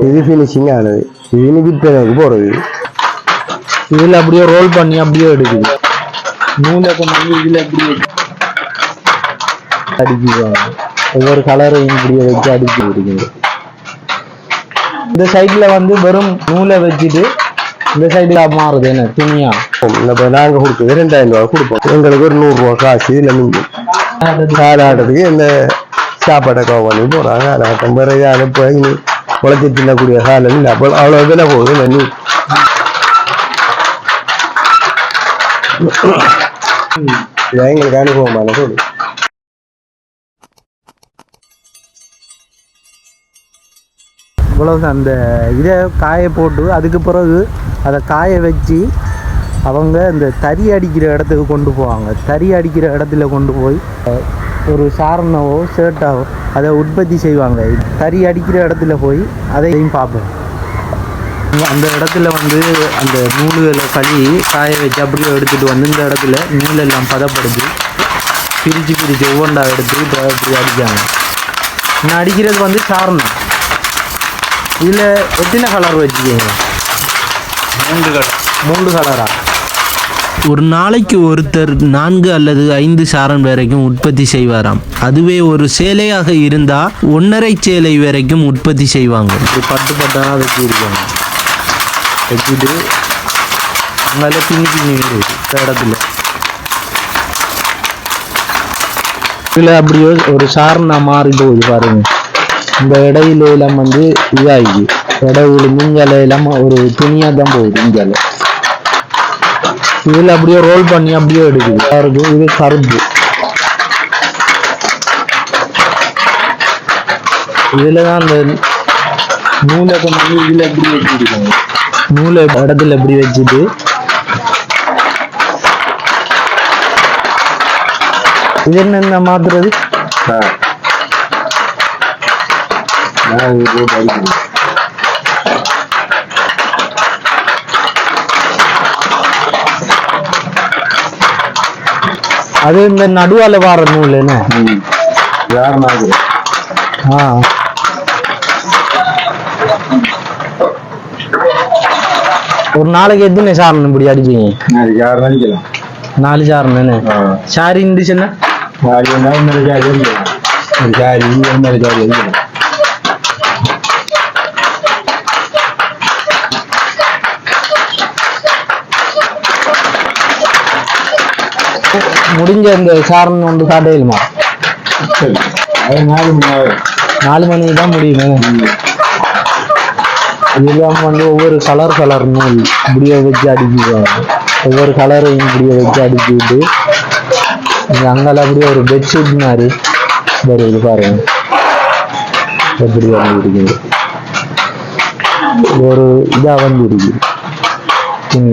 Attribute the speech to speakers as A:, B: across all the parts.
A: இது ஃபினிஷிங் ஆனது இது இனி விற்பனைக்கு போகிறது
B: இதுல அப்படியே ரோல் பண்ணி அப்படியே எடுக்குது நூலை கொண்டு வந்து இதுல அப்படியே அடிக்குவாங்க ஒவ்வொரு கலரையும் இப்படியே வச்சு அடிச்சு இருக்குது இந்த சைடுல வந்து வெறும் நூலை வச்சுட்டு இந்த சைடுல மாறுது என்ன துணியா
A: இப்போ நாங்கள் கொடுக்குறது ரெண்டாயிரம் ரூபா கொடுப்போம் எங்களுக்கு ஒரு நூறுரூவா காசு இதில் மிஞ்சும் காலாட்டத்துக்கு இந்த சாப்பாட்டை கவ பண்ணி போகிறாங்க காலாட்டம் பிறகு அனுப்ப உழைச்சி தின்னக்கூடிய காலம் இல்லை அப்போ அவ்வளோ விலை போகுது நன்றி இதான் எங்களுக்கு அனுபவமான சொல்லு
B: இவ்வளவு அந்த இதை காய போட்டு அதுக்கு பிறகு அதை காய வச்சு அவங்க இந்த தறி அடிக்கிற இடத்துக்கு கொண்டு போவாங்க தறி அடிக்கிற இடத்துல கொண்டு போய் ஒரு சாரணவோ ஷர்ட்டாவோ அதை உற்பத்தி செய்வாங்க. தறி அடிக்கிற இடத்துல போய் அதையும் பார்ப்போம். அந்த இடத்துல வந்து அந்த நூல்களை கழுவி காய வச்சு அப்படியே எடுத்துகிட்டு வந்து இந்த இடத்துல நூலெல்லாம் பதப்படுத்தி பிரித்து பிரித்து ஒவ்வொன்றா எடுத்து இப்போ இப்படி அடிக்காங்க நான் அடிக்கிறது வந்து சாரணம். இதில் எத்தனை கலர் வச்சுக்கீங்க மூன்று கலர் மூன்று கலரா
C: ஒரு நாளைக்கு ஒருத்தர் நான்கு அல்லது ஐந்து சாரம் வரைக்கும் உற்பத்தி செய்வாராம். அதுவே ஒரு சேலையாக இருந்தா ஒன்றரை சேலை வரைக்கும் உற்பத்தி செய்வாங்க.
B: பட்டு பட்டாக வச்சுருக்காங்க வச்சுட்டு அங்கே பின்னி பின்னி வருது இடத்துல. இதில் அப்படியே ஒரு சாரணா மாறி போகுது பாருங்க. இந்த இடையில எல்லாம் வந்து இதாகி. இடையில மிஞ்சல எல்லாம் ஒரு துணியாக தான் போகுது இஞ்சால இதில் அப்படியே ரோல் பண்ணி அப்படியே எடுக்குது. கருப்பு இது கருப்பு இதில் தான் அந்த நூலை கொண்டு வந்து இதில் எப்படி வச்சுருக்காங்க? நூலை இடத்துல எப்படி வச்சுட்டு இது என்ன மாத்துறது?
A: ஆ.
B: அது இந்த நடுவால வார நூல் என்ன
A: ம் யார் மாதிரி
B: ஆ ஒரு நாளைக்கு எத்தனை சாரணம் இப்படி அடிப்பீங்க
A: நாளைக்கு யார் நினைக்கலாம்
B: நாலு சாரணம் என்ன
A: ஆ
B: சாரி இருந்துச்சுன்னா
A: நாளைக்கு என்ன
B: முடிஞ்ச இந்த சாரணம் ஒன்று காட்டையிலுமா
A: சரி. அது நாலு மணி ஆகும்
B: நாலு மணிக்கு தான் முடியுமே இதெல்லாம் வந்து ஒவ்வொரு கலர் கலர் நூல் இப்படியே வச்சு அடிக்குவாங்க ஒவ்வொரு கலரையும் இப்படியே வச்சு அடிச்சுட்டு இங்க அங்கால அப்படியே ஒரு பெட்ஷீட் மாதிரி வருது பாருங்க. எப்படி வந்து இருக்குது இது ஒரு இதா வந்து இருக்கு துணி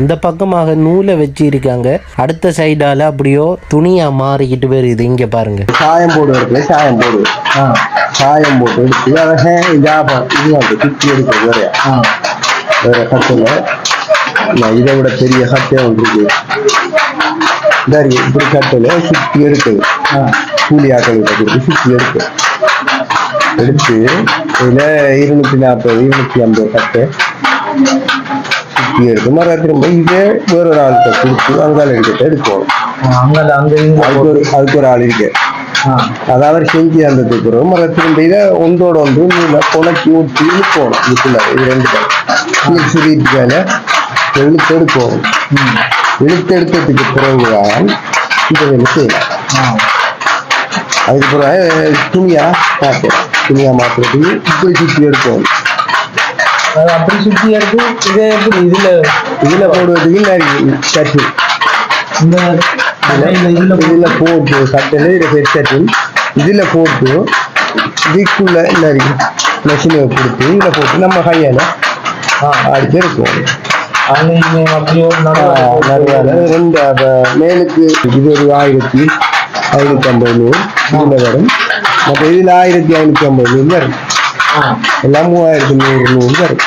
C: இந்த பக்கமாக நூலை வச்சு இருக்காங்க அடுத்த சைடால அப்படியோ துணியா மாறிக்கிட்டு வருது. இங்க பாருங்க.
A: சாயம் போடு இருக்குல்ல சாயம் போடு. சாயம் போட்டு எடுத்து அதை இதாக இது வந்து சுற்றி எடுக்க வேற வேற கட்டில் இதை விட பெரிய கட்டே இருக்கு. சரி இப்படி கட்டில் சுற்றி எடுக்குது கூலி ஆட்கள் கொடுத்து சுற்றி எடுக்கு எடுத்து இதில் இருநூத்தி நாற்பது இருநூத்தி ஐம்பது கட்டு. இதே வேறொரு ஆள்கிட்ட கொடுத்து அங்கால எடுக்கிட்ட எடுக்கணும்
B: அங்கே அங்கே
A: அதுக்கு ஒரு அதுக்கு ஒரு ஆள் இருக்கு. அது அவர் செஞ்சு தந்ததுக்கு பிறகு மறு திரும்ப இதை ஒன்றோட ஒன்று நூலை புணக்கி ஊற்றி இழுக்கணும் இதுக்குள்ள இது ரெண்டு பேர் சுருட்டு மேலே இழுத்து எடுக்கணும் இழுத்து எடுத்ததுக்கு பிறகுதான் இதை வேலை செய்யலாம். அதுக்கு பிறகு துணியா மாற்றணும் துணியா மாற்றுறதுக்கு இப்படி சுற்றி எடுக்கணும்
B: அப்படி சுற்றி எடுத்து இதே எப்படி இதுல
A: இதுல போடுவதுக்கு நிறைய கட்டு
B: இந்த இதுல
A: இதுல போட்டு கட்டில இதை ஹெட்செட்டு இதுல போட்டு இதுக்குள்ள நிறைய மெஷினை கொடுத்து இதுல போட்டு நம்ம கையால அடிச்சு இருக்கும் ரெண்டு மேலுக்கு இது ஒரு ஆயிரத்தி ஐநூத்தி ஐம்பது நூறு வரும். மற்ற இதுல ஆயிரத்தி ஐநூத்தி ஐம்பது நூறு வரும். எல்லாம் மூவாயிரத்தி நூறு நூறு வரும்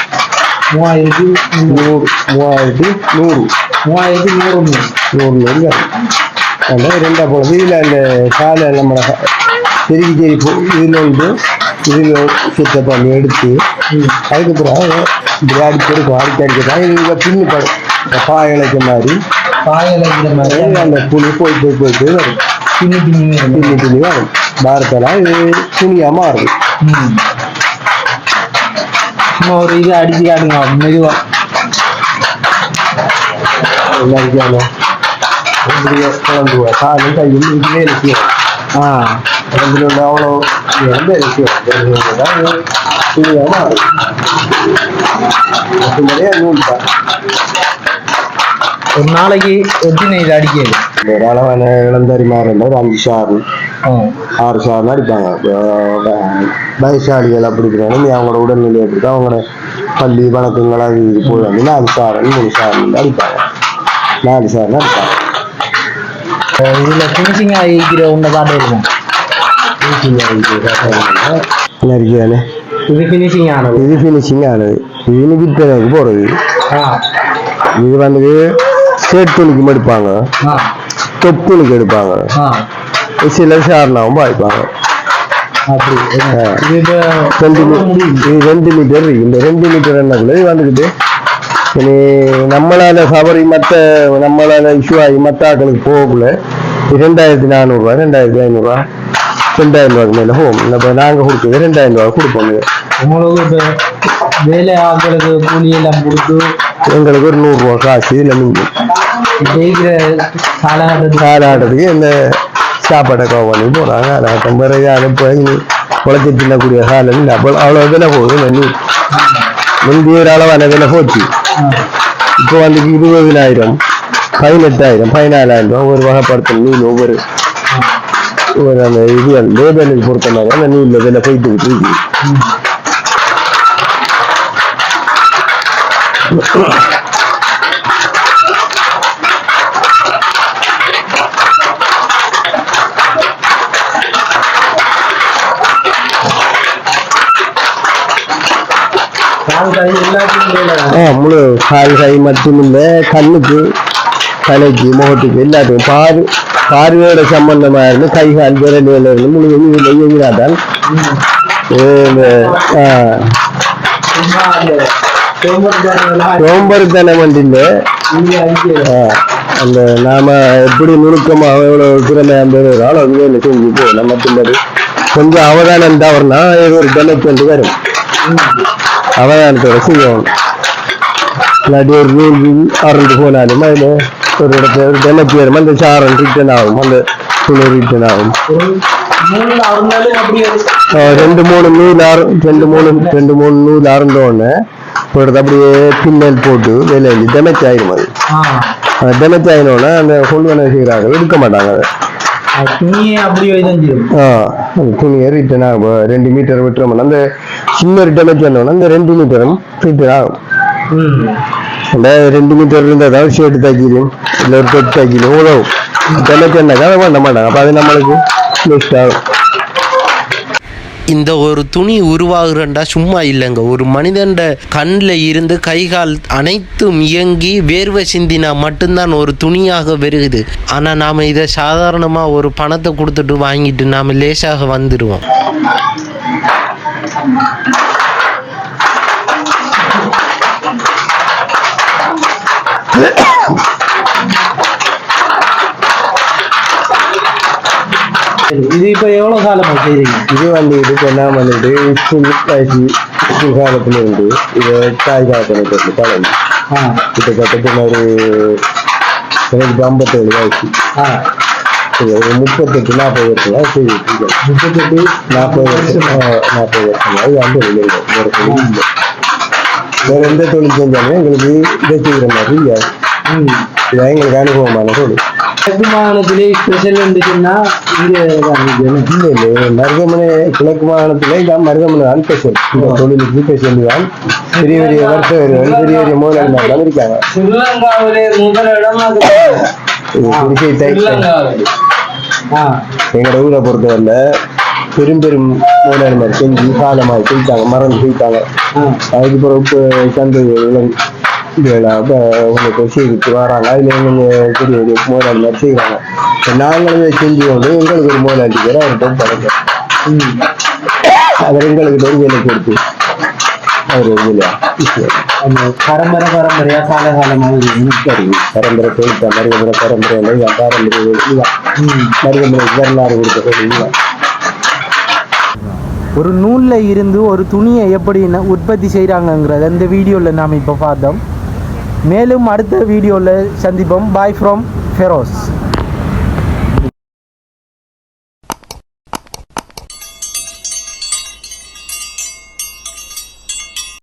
B: மூவாயிரத்தி
A: நூறு மூவாயிரத்தி நூறு
B: மூவாயிரத்தி நூறு
A: நூறு நூறு வரும் அந்த ரெண்டா போடுறது இதில் அந்த காலை நம்ம பெரிய பெரிய இதில் வந்து இதில் சுத்த பண்ணி எடுத்து அதுக்கப்புறம் இப்படி அடிச்சு அடிக்க அடிக்கிறாங்க இதில் பின்னு படம் படும் இந்த பாய் இழைக்க மாதிரி
B: காயல இந்த மாதிரி
A: அந்த புளி போய் போய் போய் போய் வரும்
B: பின்னி பின்னி வரும்.
A: பின்னி பின்னி வரும் பாரத்தெல்லாம் இது துணியாக மாறுது
B: ம். சும்மா ஒரு இது அடிச்சு காட்டுங்க மெதுவா
A: எல்லாருக்கான இப்படியே குழம்புவா காலும் கையும் இதுவே இருக்கும்
B: ஆ
A: குழம்புல உள்ள அவ்வளோ இது வந்து இருக்கும் துணியாக மாறுது அது நிறைய நூல் தான்
B: ஒரு
A: ஆறு ஷார்னு அடிப்பாங்க. இப்போ வயசாளிகள் அப்படி இருக்கிறாங்க அவங்களோட உடல்நிலை எப்படி இருக்கோ, அவங்களோட பள்ளி வணக்கங்கள் அது இது போய் வந்து நாலு ஷாரன் மூணு ஷார்னு அடிப்பாங்க. நாலு ஷார்னு அடிப்பாங்க.
B: அஹ் இதுல ஃபினிஷிங் ஆகிக்கிற உண்ட பாட்டு இருக்கும்
A: நெருக்கியானே
B: இது ஃபினிஷிங் ஆனது.
A: இது ஃபினிஷிங் ஆனது. இது விற்பனைக்கு போகிறது
B: ஆ.
A: இது வந்து சேட் துணிக்கு எடுப்பாங்க. தொப்புனுக்கு எடுப்பாங்க. சில ஷார்னாவும் பாய்ப்பாங்க.
B: இது
A: ரெண்டு மீட்டர் இந்த ரெண்டு மீட்டர் என்னக்குள்ள வந்துக்கிட்டு இனி நம்மளால சபரி மற்ற நம்மளால இஷ்யூ ஆகி மற்ற ஆட்களுக்கு போகக்குள்ள ரெண்டாயிரத்தி நானூறுரூவா ரெண்டாயிரத்தி ஐநூறுரூவா ரெண்டாயிரம் ரூபாய்க்கு மேலே போகும். இப்போ நாங்கள் கொடுக்குறது ரெண்டாயிரம் ரூபா கொடுப்போம்.
B: உங்களுக்கு இப்போ வேலை ஆட்களுக்கு கூலி எல்லாம் கொடுத்து
A: எங்களுக்கு ஒரு நூறுரூவா காசு
B: ஜெயிக்கிற காலகட்டத்துக்கு
A: காலாட்டத்துக்கு இந்த சாப்பாடை கவ பண்ணி போகிறாங்க காலாட்டம் பிறகு அனுப்பி குளத்தை தின்னக்கூடிய காலம் இல்லை அப்போ அவ்வளோ விலை போகுது இந்த நீர் முந்தைய ஒரு அளவான விலை போச்சு இப்போ வந்து இருபதினாயிரம் பதினெட்டாயிரம் பதினாலாயிரம் ரூபா ஒரு வகைப்படுத்தும் நூல் ஒவ்வொரு ஒரு அந்த இது லேபலுக்கு பொறுத்த அந்த நூலில் விலை போயிட்டு இருக்கு முழு கால் கை மட்டும் இல்லை கண்ணுக்கு தலைக்கு முகத்துக்கு எல்லாத்துக்கும் பாரு பார்வையோட சம்பந்தமா இருந்து கை கால் விரல்கள் இருந்து முழு இயங்கினாதான் இந்த ஆ,
B: சும்மா அந்த
A: நாம எப்படி நுணுக்கமா எவ்வளவு திறமை அந்த அளவு வேலை செஞ்சு போ. நம்ம பின்னாடி கொஞ்சம் அவதானம் தவறுனா ஏதோ ஒரு டெனட் வரும். அவதானத்தோட செய்யணும் இல்லாட்டி ஒரு நூல் அறந்து போனாலும் அதில் ஒரு இடத்துல ஒரு டெனட் வரும் அந்த சாரம் ரிட்டன் ஆகும் அந்த துணை ரிட்டன் ஆகும் ரெண்டு மூணு நூல் அறு ரெண்டு மூணு ரெண்டு மூணு நூல் அறந்த உடனே ஒரு அப்படியே பின்னல் போட்டு வேலை டெமேஜ் ஆயிரும் அது
B: ஆ
A: அந்த டெமேஜ் ஆயினோடனே அந்த கொள்வனை செய்கிறாங்க எடுக்க மாட்டாங்க அதை
B: துணியை
A: ரிட்டர்ன் ஆகும் ரெண்டு மீட்டர் விட்டுறோம்னா அந்த சின்ன டேமேஜ் வந்தோம்னா அந்த ரெண்டு மீட்டரும் ரிட்டர்ன் ஆகும். அந்த ரெண்டு மீட்டர் இருந்தால் தான் ஷர்ட் தைக்கலும் இல்லை ஒரு தொட்டு தைக்கலும் உதவும் டேமேஜ் என்னக்கா அதை பண்ண மாட்டாங்க அப்போ அது நம்மளுக்கு வேஸ்ட் ஆகும்.
C: இந்த ஒரு துணி உருவாகுறண்டா? சும்மா இல்லைங்க. ஒரு மனிதன்ட கண்ணில் இருந்து கை கால் அனைத்தும் இயங்கி வேர்வை சிந்தினா மட்டும்தான் ஒரு துணியாக வருகுது. ஆனால் நாம் இதை சாதாரணமாக ஒரு பணத்தை கொடுத்துட்டு வாங்கிட்டு நாம் லேசாக வந்துடுவோம்
B: இது இப்போ எவ்வளோ காலமாக செய்றீங்க
A: இது வந்து இது என்ன பண்ணிட்டு ஸ்கூல் ஸ்கூல் காலத்துல இருந்து இது தாய் காலத்தில் போட்டு பழகி
B: ஆ
A: கிட்டத்தட்ட ஒரு எனக்கு ஐம்பத்தேழு வயசு இது ஒரு முப்பத்தெட்டு நாற்பது வருஷம் செய்து
B: முப்பத்தெட்டு
A: நாற்பது வருஷம் நாற்பது வருஷம் அது அந்த இல்லை வேற எந்த தொழில் செஞ்சாலும் எங்களுக்கு இதை செய்கிற மாதிரி இல்லை எங்களுக்கு அனுபவமான தொழில்
B: கிழக்கு மாநிலத்திலே ஸ்பெஷல் இருந்துச்சுன்னா இங்கே தான் நிற்கணும்
A: இல்லை இல்லை மருதமனை கிழக்கு மாகாணத்தில் மருதமனை தான் ஸ்பெஷல் இந்த தொழிலுக்கு ஸ்பெஷல் தான் பெரிய பெரிய வர்த்தகர்கள் பெரிய பெரிய முதலாளிமார்கள் இருக்காங்க
B: ஸ்ரீலங்காவிலே
A: எங்களோட ஊரை பொறுத்தவரையில் பெரும் பெரும் முதலாளிமார் செஞ்சு காலமாக செய்தாங்க
B: ஆ.
A: அதுக்கு பிறகு இப்போ சந்தை இப்போ உங்களுக்கு சேமித்து வராங்க. அதில் எங்க பெரிய பெரிய முதலாளி மாதிரி செய்கிறாங்க நாங்களும் செஞ்சு கொண்டு எங்களுக்கு ஒரு முதலாளி பேர் அவர்கிட்ட படைக்கிறோம் அவர் எங்களுக்கு நெருங்கில கொடுத்து அவர் இல்லையா
B: அந்த பரம்பரை பரம்பரையா காலகாலமாக
A: சரி பரம்பரை தொழில் மருகமுறை பரம்பரை இல்லை பாரம்பரிய மருகமுறை வரலாறு
B: ஒரு நூலில் இருந்து ஒரு துணியை எப்படி உற்பத்தி செய்கிறாங்கங்கிறத இந்த வீடியோவில் நாம் இப்போ பார்த்தோம். மேலும் அடுத்த வீடியோவில் சந்திப்போம். Bye from Feroz